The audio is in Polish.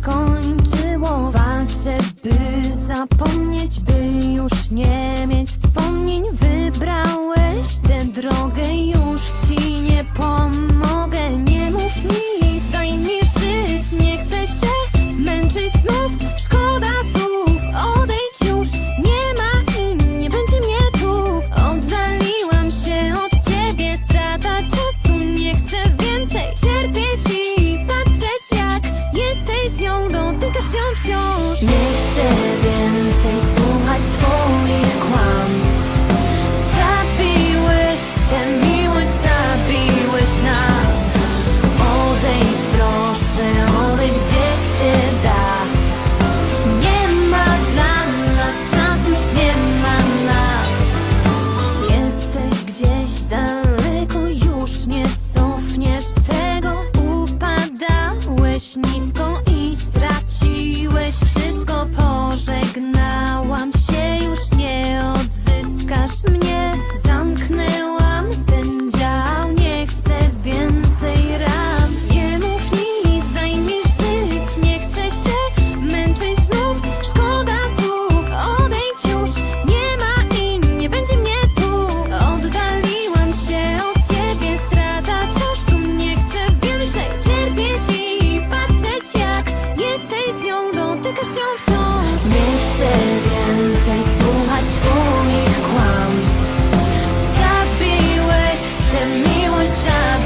skończyło. Walczę, by zapomnieć, by już nie mieć wspomnień. Wybrałeś tę drogę, już ci nie pomogę. Ją wciąż. Nie chcę więcej słuchać twoich kłamstw. Zabiłeś tę miłość, zabiłeś nas. Odejdź proszę, odejdź gdzie się da. Nie ma dla nas szans, już nie ma nas. Jesteś gdzieś daleko, już nie cofniesz tego. Upadałeś nisko